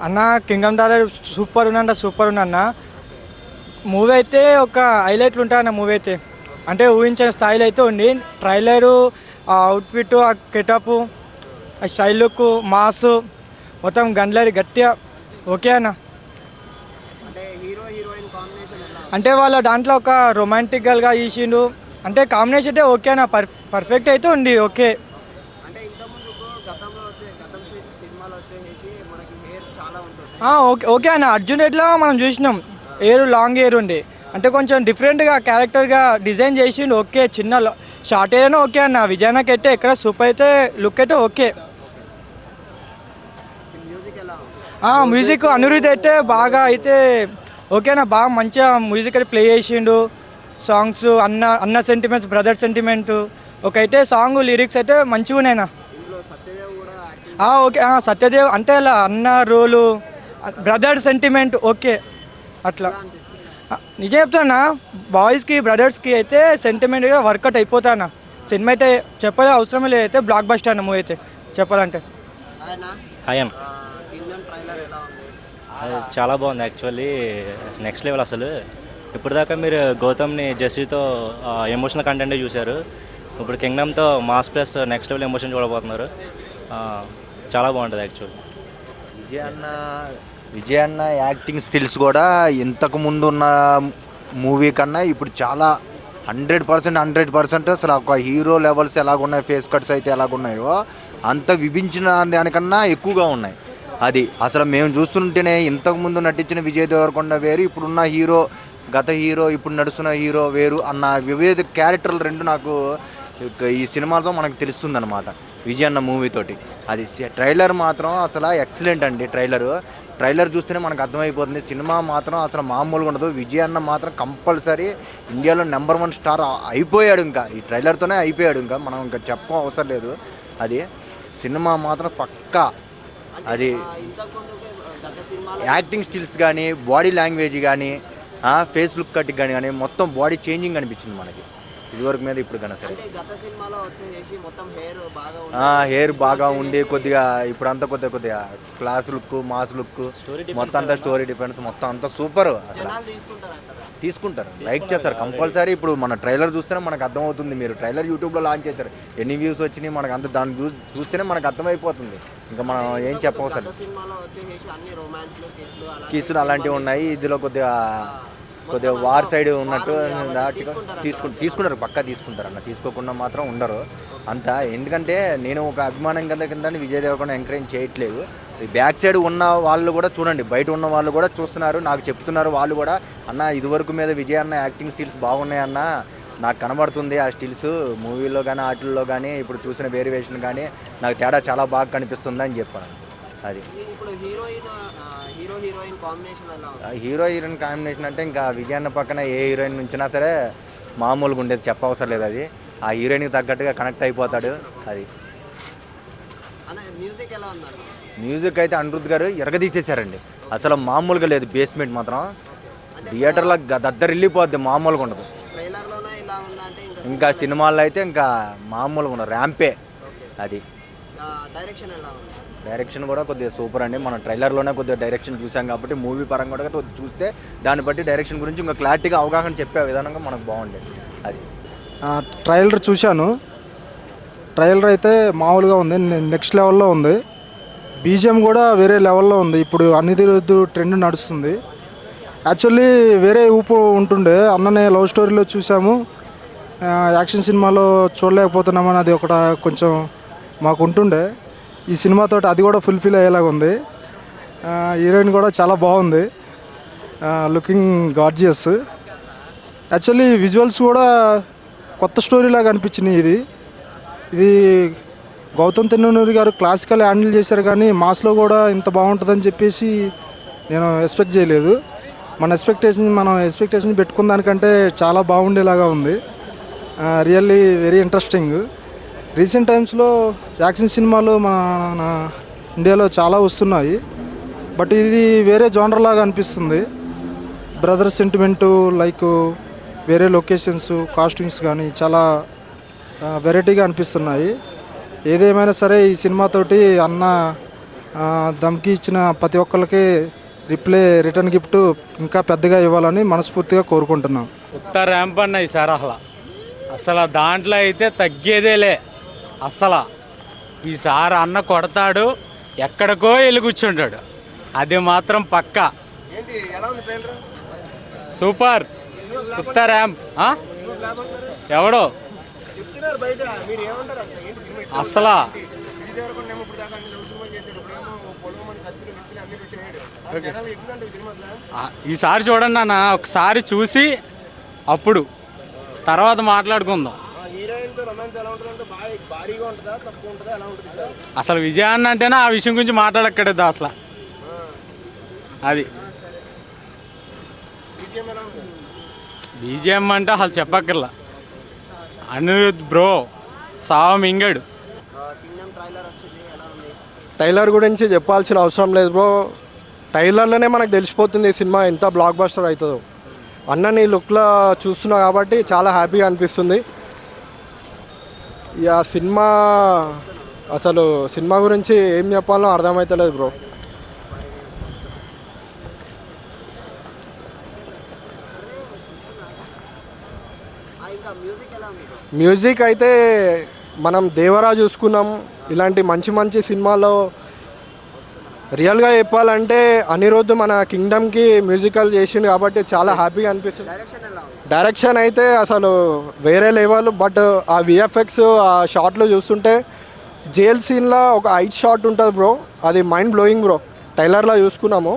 అన్న కింగమ్ డాలర్ సూపర్ ఉందంట సూపర్ ఉందన్న మూవీ అయితే ఒక హైలైట్లు ఉంటాయి అన్న మూవీ అయితే. అంటే ఊహించిన స్థాయిలో అయితే ఉంది. ట్రైలరు ఆ అవుట్ఫిట్ ఆ కెటప్ ఆ స్టైల్ లుక్ మాస్ మొత్తం గండ్లరి గట్టిగా. ఓకే అన్న. అంటే హీరో హీరోయిన్ కాంబినేషన్ ఎలా? అంటే వాళ్ళ దాంట్లో ఒక రొమాంటిక్గా తీసిండు అంటే కాంబినేషన్ అయితే ఓకే అన్న. పర్ పర్ఫెక్ట్ అయితే ఉంది ఓకే అంటే ఇంతకుముందు గతంలో వచ్చే గతం సి- సినిమాలో వచ్చేసి మనకి హెయిర్ చాలా ఉంటుంది ఆ, ఓకే ఓకే అన్న. అర్జున్ ఎట్లా మనం చూసినాం. ఎయిర్ లాంగ్ ఎయిర్ ఉండి. అంటే కొంచెం డిఫరెంట్గా క్యారెక్టర్గా డిజైన్ చేసిండు. ఓకే చిన్న షార్ట్ ఎయిర్ అయినా ఓకే అన్న. విజయనకి అయితే ఎక్కడ సూపర్ అయితే లుక్ అయితే ఓకే. మ్యూజిక్ మ్యూజిక్ అనిరుద్ధ్ అయితే బాగా అయితే ఓకేనా బాగా మంచిగా మ్యూజిక్ అయితే ప్లే చేసిండు. సాంగ్స్ అన్న అన్న సెంటిమెంట్స్ బ్రదర్ సెంటిమెంట్ ఒక అయితే సాంగ్ లిరిక్స్ అయితే మంచిగా ఉన్నాయినా ఓకే. సత్యదేవ్ అంటే అలా అన్న రోలు బ్రదర్ సెంటిమెంట్ ఓకే. అట్లా. నిజం చెప్తానా? బాయ్స్కి బ్రదర్స్కి అయితే సెంటిమెంట్గా వర్కౌట్ అయిపోతానా సినిమా అయితే చెప్పలే అవసరం లేదు అయితే బ్లాక్ బస్టర్ అన్న మూవీ అయితే. చెప్పాలంటే. చాలా బాగుంది యాక్చువల్లీ నెక్స్ట్ లెవెల్ అసలు. ఇప్పటిదాకా మీరు గౌతమ్ని జెస్సీతో ఎమోషనల్ కంటెంట్ చూశారు. ఇప్పుడు కింగ్డమ్తో mass plus next level emotion చూడబోతున్నారు. చాలా బాగుంటుంది యాక్చువల్లీ విజయ్ అన్న విజయ్ అన్న యాక్టింగ్ స్కిల్స్ కూడా ఇంతకు ముందు ఉన్న మూవీ కన్నా ఇప్పుడు చాలా హండ్రెడ్ పర్సెంట్ హండ్రెడ్ పర్సెంట్ అసలు ఒక హీరో లెవెల్స్ ఎలాగున్నాయి ఫేస్ కట్స్ అయితే ఎలాగున్నాయో అంత విభించిన దానికన్నా ఎక్కువగా ఉన్నాయి. అది అసలు మేము చూస్తుంటేనే ఇంతకుముందు నటించిన విజయ్ దేవరకొండ వేరు ఇప్పుడున్న హీరో గత హీరో ఇప్పుడు నడుస్తున్న హీరో వేరు అన్న వివిధ క్యారెక్టర్లు రెండు నాకు ఈ సినిమాతో మనకు తెలుస్తుంది అనమాట విజయ్ అన్న మూవీతోటి అది ట్రైలర్ మాత్రం అసలు ఎక్సలెంట్ అండి ట్రైలర్ ట్రైలర్ చూస్తేనే మనకు అర్థమైపోతుంది. సినిమా మాత్రం అసలు మామూలుగా ఉండదు. విజయ్ అన్న మాత్రం కంపల్సరీ ఇండియాలో నెంబర్ వన్ స్టార్ అయిపోయాడు ఇంకా. ఈ ట్రైలర్తోనే అయిపోయాడు ఇంకా. మనం ఇంకా చెప్ప అవసరం లేదు. అది సినిమా మాత్రం పక్కా. అది యాక్టింగ్ స్టిల్స్ కానీ బాడీ లాంగ్వేజ్ కానీ ఫేస్ లుక్ కట్ కానీ కానీ మొత్తం బాడీ చేంజింగ్ అనిపించింది మనకి. ఇదివరకు మీద ఇప్పుడు కన్నా సరే. హెయిర్ బాగా ఉండి కొద్దిగా ఇప్పుడు అంతా కొద్దిగా కొద్దిగా క్లాస్ లుక్ మాస్ లుక్ మొత్తం అంతా స్టోరీ డిఫరెన్స్ మొత్తం అంతా సూపర్ అసలు. తీసుకుంటారు లైక్ చేస్తారు. కంపల్సరీ ఇప్పుడు మన ట్రైలర్ చూస్తేనే మనకు అర్థమవుతుంది. మీరు ట్రైలర్ యూట్యూబ్లో లాంచ్ చేశారు. ఎన్ని వ్యూస్ వచ్చినాయి మనకు అంత దాన్ని చూస్తేనే మనకు అర్థమైపోతుంది. ఇంకా మనం ఏం చెప్పవసరం. కీసులు అలాంటివి ఉన్నాయి. ఇందులో కొద్దిగా కొద్దిగా వార్ సైడ్ ఉన్నట్టు దాటిగా తీసుకు తీసుకుంటారు పక్కా తీసుకుంటారు అన్న. తీసుకోకుండా మాత్రం ఉండరు. అంతా ఎందుకంటే నేను ఒక అభిమానం కింద కింద విజయ్ దేవరకొండ ఎంకరేజ్ చేయట్లేదు. ఈ బ్యాక్ సైడ్ ఉన్న వాళ్ళు కూడా చూడండి బయట ఉన్న వాళ్ళు కూడా చూస్తున్నారు నాకు చెప్తున్నారు వాళ్ళు కూడా అన్న ఇదివరకు మీద విజయ్ అన్న యాక్టింగ్ స్కిల్స్ బాగున్నాయి అన్న నాకు కనబడుతుంది ఆ స్టిల్స్ మూవీలో కానీ వాటిల్లో కానీ ఇప్పుడు చూసిన వేరియేషన్ కానీ నాకు తేడా చాలా బాగా కనిపిస్తుంది అని చెప్పాను. అది. హీరో హీరోయిన్ కాంబినేషన్ అంటే ఇంకా విజయన్న పక్కన ఏ హీరోయిన్ నుంచినా సరే మామూలుగా ఉండేది చెప్పవసరం లేదు అది. ఆ హీరోయిన్కి తగ్గట్టుగా కనెక్ట్ అయిపోతాడు అది. మ్యూజిక్ అయితే అనిరుద్ధ్ గారు ఎరగదీసేశారండి అసలు మామూలుగా లేదు బేస్మెంట్ మాత్రం. థియేటర్లో గ- దద్దరు వెళ్ళిపోద్ది మామూలుగా ఉండదు. ఇంకా సినిమాల్లో అయితే ఇంకా మామూలుగా ఉండదు ర్యాంపే అది. డైరెక్షన్ ఎలా ఉంది? డైరెక్షన్ కూడా కొద్దిగా సూపర్ అండి. మనం ట్రైలర్లోనే కొద్దిగా డైరెక్షన్ చూసాం కాబట్టి మూవీ పరంగా కూడా కొద్దిగా చూస్తే దాన్ని బట్టి డైరెక్షన్ గురించి ఇంకా క్లారిటీగా అవగాహన చెప్పే విధానంగా మనకు బాగుండేది. అది. ట్రైలర్ చూశాను. ట్రైలర్ అయితే మామూలుగా ఉంది నెక్స్ట్ లెవెల్లో ఉంది. బీజిఎం కూడా వేరే లెవెల్లో ఉంది. ఇప్పుడు అనిరుద్ధు ట్రెండ్ నడుస్తుంది. యాక్చువల్లీ వేరే ఊపు ఉంటుండే. అన్ననే లవ్ స్టోరీలో చూసాము. యాక్షన్ సినిమాలో చూడలేకపోతున్నామని అది ఒకట కొంచెం మాకు ఉంటుండే. ఈ సినిమాతో అది కూడా ఫుల్ఫిల్ అయ్యేలాగా ఉంది. హీరోయిన్ కూడా చాలా బాగుంది. లుకింగ్ గార్జియస్ యాక్చువల్లీ విజువల్స్ కూడా కొత్త స్టోరీలాగా అనిపించినాయి ఇది. ఇది గౌతమ్ తెన్నూరి గారు క్లాసికల్ హ్యాండిల్ చేశారు కానీ మాస్లో కూడా ఇంత బాగుంటుందని చెప్పేసి నేను ఎక్స్పెక్ట్ చేయలేదు. మన ఎక్స్పెక్టేషన్ మనం ఎక్స్పెక్టేషన్ పెట్టుకున్న దానికంటే చాలా బాగుండేలాగా ఉంది. రియల్లీ వెరీ ఇంట్రెస్టింగ్ రీసెంట్ టైమ్స్లో యాక్షన్ సినిమాలు మన ఇండియాలో చాలా వస్తున్నాయి. బట్ ఇది వేరే జోనర్లాగా అనిపిస్తుంది. బ్రదర్ సెంటిమెంటు లైక్ వేరే లొకేషన్స్ కాస్ట్యూమ్స్ కానీ చాలా వెరైటీగా అనిపిస్తున్నాయి. ఏదేమైనా సరే ఈ సినిమాతోటి అన్న ఆ, దమ్కి ఇచ్చిన ప్రతి ఒక్కరికి రిప్లై రిటర్న్ గిఫ్ట్ ఇంకా పెద్దగా ఇవ్వాలని మనస్ఫూర్తిగా కోరుకుంటున్నాం. ఉత్తర ర్యాంప్ అన్న ఈసారి అసలు అసలు దాంట్లో అయితే తగ్గేదేలే. అసలు ఈసారి అన్న కొడతాడు ఎక్కడికో వెళ్ళి కూర్చుంటాడు. అది మాత్రం పక్కా. సూపర్. ఉత్త ర్యాంప్? ఎవడో? అసలా? ఈసారి చూడండి అన్న ఒకసారి చూసి అప్పుడు తర్వాత మాట్లాడుకుందాం. అసలు విజయాన్ని అంటేనే ఆ విషయం గురించి మాట్లాడక్కడేది అసలు. అది. బీజిఎం అంటే అసలు చెప్పక్కర్లా. అనిరుద్ బ్రో సావ మింగడు ఉంది? టైలర్ గురించి చెప్పాల్సిన అవసరం లేదు బ్రో. టైలర్లోనే మనకు తెలిసిపోతుంది ఈ సినిమా ఎంత బ్లాక్ బస్టర్ అవుతుందో అన్నని లుక్లో చూస్తున్నా కాబట్టి చాలా హ్యాపీగా అనిపిస్తుంది. ఇక సినిమా అసలు సినిమా గురించి ఏం చెప్పాలో అర్థమవుతలేదు బ్రో. మ్యూజిక్ మ్యూజిక్ అయితే మనం దేవరా చూసుకున్నాం. ఇలాంటి మంచి మంచి సినిమాలో రియల్గా చెప్పాలంటే అనిరుద్ధ్ మన కింగ్డమ్కి మ్యూజికల్ చేసిండు కాబట్టి చాలా హ్యాపీగా అనిపిస్తుంది. డైరెక్షన్ అయితే అసలు వేరే లెవెల్ బట్ ఆ విఎఫ్ఎక్స్ ఆ షాట్లో చూస్తుంటే జైల్ సీన్లో ఒక ఐట్ షాట్ ఉంటుంది బ్రో. అది మైండ్ బ్లోయింగ్ బ్రో. టైలర్లో చూసుకున్నాము.